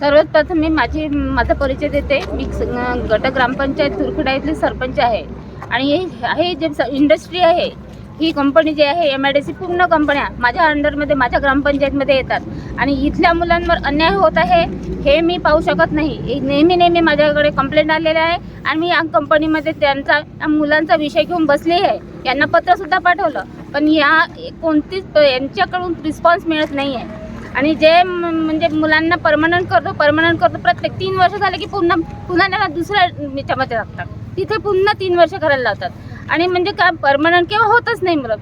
सर्वात प्रथम मी माझी माझा परिचय देते. मी गट ग्रामपंचायत तुरखुडा इथली सरपंच आहे. आणि हे जे स- इंडस्ट्री आहे ही कंपनी जी आहे एम आय डी सी पूर्ण कंपन्या माझ्या अंडरमध्ये माझ्या ग्रामपंचायतमध्ये येतात. आणि इथल्या मुलांवर अन्याय होत आहे हे मी पाहू शकत नाही. नेहमी नेहमी माझ्याकडे कंप्लेंट आलेले आहे. आणि मी या कंपनीमध्ये त्यांचा या मुलांचा विषय घेऊन बसली आहे. यांना पत्रसुद्धा पाठवलं. पण या कोणतीच यांच्याकडून रिस्पॉन्स मिळत नाही आहे आणि जे म्हणजे मुलांना परमनंट करतो परमनंट करतो प्रत्येक तीन वर्ष झाले की पुन्हा पुन्हा त्यांना दुसऱ्या याच्यामध्ये टाकतात. तिथे पुन्हा तीन वर्ष करायला लावतात. आणि म्हणजे काय परमनंट किंवा होतच नाही मुलं.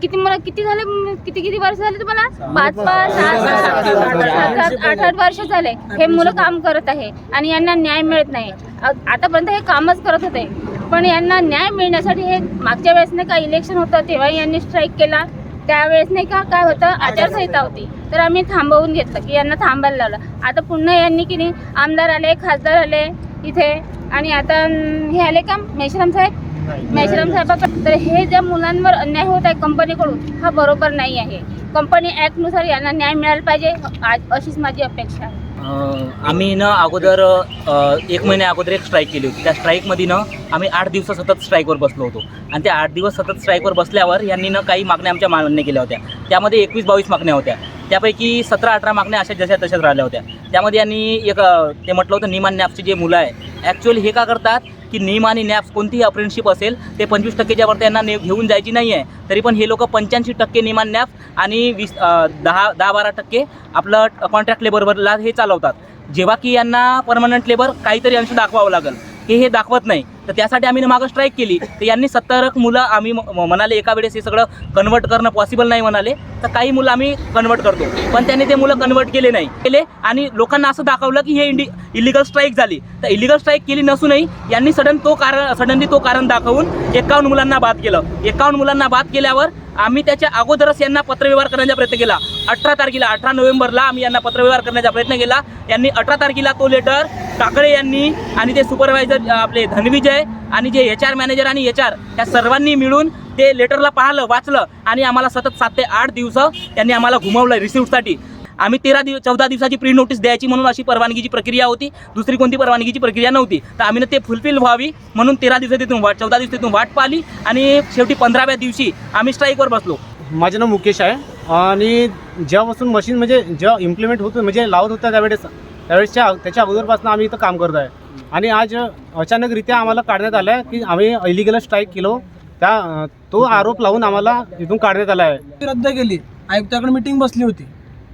किती मुलं किती झाले किती किती वर्ष झाले तुम्हाला? पाच पाच सात सात आठ आठ वर्ष झाले. हे मुलं काम करत आहे आणि यांना न्याय मिळत नाही. आतापर्यंत हे कामच करत होते. पण यांना न्याय मिळण्यासाठी हे मागच्या वेळेस नाही का इलेक्शन होतं तेव्हा यांनी स्ट्राईक केला. त्यावेळेस नाही का काय होतं आचारसंहिता होती. तर आम्ही थांबवून घेतलं की यांना थांबायला लावलं. आता पुन्हा यांनी की नाही आमदार आले खासदार आले इथे. आणि आता हे आले का? मेश्राम साहेब? मेश्राम साहेबाकडे तर हे ज्या मुलांवर अन्याय होत आहे कंपनीकडून हा बरोबर नाही आहे. कंपनी ॲक्टनुसार यांना न्याय मिळाला पाहिजे आज अशीच माझी अपेक्षा आहे. आम्ही ना अगोदर एक महिन्या अगोदर एक स्ट्राईक केली होती. त्या स्ट्राईकमध्ये ना आम्ही आठ दिवस सतत स्ट्राईकवर बसलो होतो. आणि त्या आठ दिवस सतत स्ट्राईकवर बसल्यावर यांनी ना काही मागण्या आमच्या मान्य केल्या होत्या. त्यामध्ये एकवीस बावीस मागण्या होत्या. त्यापैकी सतरा अठरा मागण्या अशा जशा तशाच राहिल्या होत्या. त्यामध्ये यांनी एक ते म्हटलं होतं निमान नॅप्सचे जे मुलं आहे ॲक्च्युअली हे का करतात? की निम आणि नॅप्स कोणतीही अप्रेंटशिप असेल ते पंचवीस टक्केच्या वर त्यांना ने घेऊन जायची नाही आहे तरी पण हे लोक पंच्याऐंशी टक्के निमान नॅप्स आणि वीस दहा दहा बारा टक्के आपलं कॉन्ट्रॅक्ट लेबरवरला हे चालवतात. जेव्हा की यांना परमनंट लेबर काहीतरी अंश दाखवावं लागेल. हे हे दाखवत नाही. तर त्यासाठी आम्ही मागं स्ट्राईक केली. तर यांनी सत्तरक मुलं आम्ही म- म्हणाले एका वेळेस हे सगळं कन्वर्ट करणं पॉसिबल नाही म्हणाले. तर काही मुलं आम्ही कन्वर्ट करतो. पण त्यांनी ते मुलं कन्वर्ट केले नाही. केले आणि लोकांना असं दाखवलं की हे इंडि इलिगल स्ट्राईक झाली. तर इलिगल स्ट्राईक केली नसूनही यांनी सडन तो कारण सडनली तो कारण दाखवून एकावन्न मुलांना बाद केलं. एकावन्न मुलांना बाद केल्यावर आम्ही त्याच्या अगोदरच यांना पत्रव्यवहार करण्याचा प्रयत्न केला. अठरा तारखेला अठरा नोव्हेंबरला आम्ही यांना पत्रव्यवहार करण्याचा प्रयत्न केला. यांनी अठरा तारखेला तो लेटर काकडे यांनी आणि ते सुपरवायझर आपले धनविजय आणि जे एच आर मॅनेजर आणि एच आर या सर्वांनी मिळून ते लेटरला पाहिलं वाचलं आणि आम्हाला सतत सात ते आठ दिवस त्यांनी आम्हाला घुमवलं रिसिव्हसाठी आम्ही तेरा दिवस चौदा दिवसाची प्री नोटीस द्यायची म्हणून अशी परवानगीची प्रक्रिया होती. दुसरी कोणती परवानगीची प्रक्रिया नव्हती. तर आम्ही ना ते फुलफिल व्हावी म्हणून तेरा दिवस तिथून वाट चौदा दिवस तिथून वाट पाहिली आणि शेवटी पंधराव्या दिवशी आम्ही स्ट्राईकवर बसलो. माझं नाव मुकेश आहे. आणि जेव्हापासून मशीन म्हणजे जेव्हा इम्प्लिमेंट होतं म्हणजे लावत होतं त्यावेळेस त्यावेळेसच्या त्याच्या अगोदरपासून आम्ही इथं काम करत आहे. आणि आज अचानकरित्या आम्हाला काढण्यात आलं आहे की आम्ही इलिगल स्ट्राईक केलो. त्या तो आरोप लावून आम्हाला इथून काढण्यात आला आहे. ती रद्द केली. आयुक्ताकडे मिटिंग बसली होती.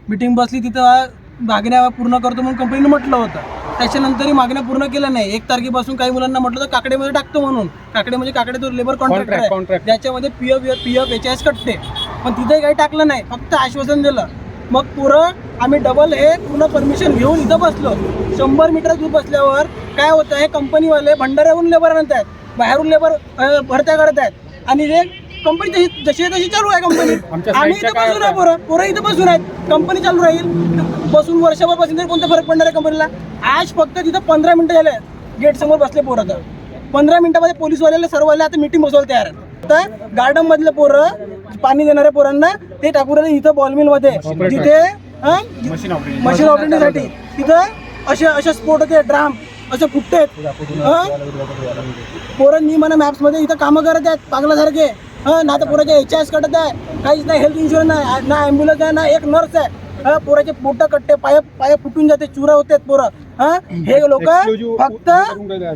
मिटिंग बसली तिथं मागण्या पूर्ण करतो म्हणून कंपनीनं म्हटलं होतं त्याच्यानंतरही मागण्या पूर्ण केल्या नाही एक तारखेपासून काही मुलांना म्हटलं तर काकडेमध्ये टाकतो म्हणून काकडे म्हणजे काकडे तो लेबर कॉन्ट्रॅक्ट आहे. ज्याच्यामध्ये P F P F H S कटते पण तिथे काही टाकलं नाही फक्त आश्वासन दिलं मग पुरं आम्ही डबल हे पूर्ण परमिशन घेऊन इथं बसलो शंभर मीटर दूर बसल्यावर काय होतं हे कंपनीवाले भंडाऱ्याहून लेबर आणत आहेत बाहेरून लेबर भरत्या करत आहेत आणि हे कंपनी जशी जशी तशी चालू आहे कंपनी. आम्ही इथं बसून आहे पोरं. पोरं इथं बसून आहेत. कंपनी चालू राहील. बसून वर्षभर बसून तरी कोणता फरक पडणार आहे कंपनीला? आज फक्त तिथं पंधरा मिनिटं झाले गेट समोर बसले पोरं तर. पंधरा मिनिटामध्ये पोलीसवाल्याला सर्वांना आता मिटिंग बसवायला तयार आहेत. तर गार्डन मधले पोरं पाणी देणाऱ्या पोरांना ते टाकून राहिले इथं बॉल मिलमध्ये जिथे? मशीन ऑपरेटर मशीन ऑपरेटिंगसाठी तिथं असे असे स्पोर्ट होते ड्राम. असे फुटते पोरं मी म्हणा मॅप्समध्ये इथं कामं करत आहेत पागलासारखे. हा ना तर पोराचे एच एस कटत आहे काहीच नाही हेल्थ इन्शुरन्स नाही ना ॲम्ब्युलन्स आहे ना एक नर्स आहे. हा पोराचे पोट कट्टे पाय पाय फुटून जाते चुरा होते पोरं. हा हे लोक फक्त.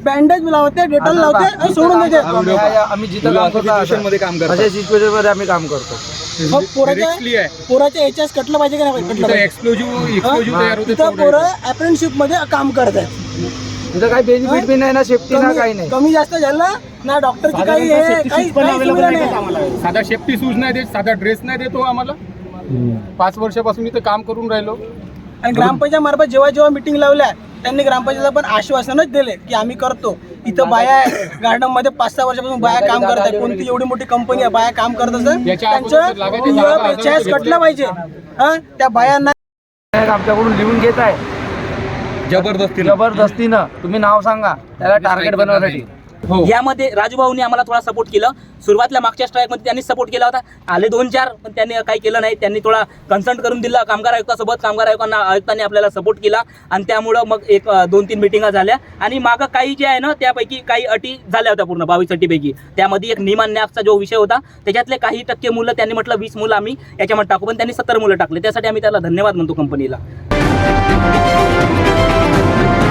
बँडेज लावते डेटॉल लावते आणि सोडून देते. आम्ही जिथं काम करतो अशा सिच्युएशनमध्ये आम्ही काम करतो. मग पोराच्या आहे. एच एस कटलं पाहिजे की नाही? कटलं पाहिजे. एक्सप्लोजिव्ह एक्सप्लोजिव्ह तयार? होते तिथं पोरं अप्रेंटशिपमध्ये काम करत आहेत तिथं काही बेनिफिट बी नाही ना सेफ्टी ना काही कमी नाही. कमी जास्त झालं ना डॉक्टरची काही हे काही काही सुविधा नाही साधा सेफ्टी शूज नाही देत साधा ड्रेस नाही देतो आम्हाला. पाच वर्षापासून इथं काम करून राहिलो. आणि ग्रामपंचायत मार्फत जेव्हा जेव्हा मिटिंग लावल्या त्यांनी ग्रामपंचायतला पण आश्वासनच दिले की आम्ही करतो. इथं बाया गार्डनमध्ये पाच सहा वर्षापासून बाया काम करत आहे कोणती एवढी मोठी कंपनी आहे बाया काम करत असत याच्या अगोदर तर लागायचे दहा- दहा हजार त्यांचं रुपये कटलं पाहिजे. हा? त्या बायांना आमच्याकडून लिहून घेत आहे. जबरदस्ती जबरदस्तीनं. तुम्ही नाव सांगा. त्याला टार्गेट बनवण्यासाठी. हो. यामध्ये राजूभाऊनी आम्हाला थोडा सपोर्ट केलं. सुरुवातीला मागच्या स्ट्राईकमध्ये त्यांनी सपोर्ट केला होता. आले दोन चार पण त्यांनी काही केलं नाही. त्यांनी थोडा कन्सल्ट करून दिला. कामगार आयुक्तासोबत कामगार आयुक्तांना आयुक्तांनी आपल्याला सपोर्ट केला. आणि त्यामुळं मग एक दोन तीन मिटिंगा झाल्या. आणि मागं काही जे आहे ना त्यापैकी काही अटी झाल्या होत्या पूर्ण बावीस अटीपैकी. त्यामध्ये एक निमान जो विषय होता त्याच्यातले काही टक्के मुलं त्यांनी म्हटलं वीस मुलं आम्ही याच्यामध्ये टाकू. पण त्यांनी सत्तर मुलं टाकले. त्यासाठी आम्ही त्याला धन्यवाद म्हणतो कंपनीला